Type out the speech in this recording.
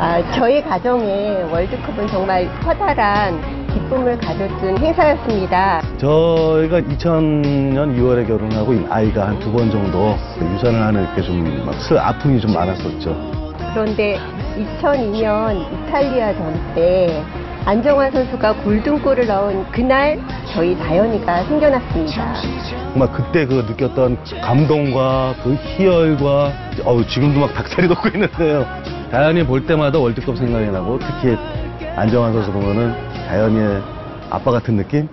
아, 저희 가정에 월드컵은 정말 커다란 기쁨을 가져준 행사였습니다. 저희가 2000년 2월에 결혼하고 아이가 한 두 번 정도 유산을 하는 이렇게 좀막 아픔이 좀 많았었죠. 그런데 2002년 이탈리아 전 때 안정환 선수가 골든골을 넣은 그날 저희 다현이가 생겨났습니다. 정말 그때 그 느꼈던 감동과 그 희열과 어우 지금도 막 닭살이 돋고 있는데요. 다현이 볼 때마다 월드컵 생각이 나고 특히 안정환 선수 보면은 다현이의 아빠 같은 느낌?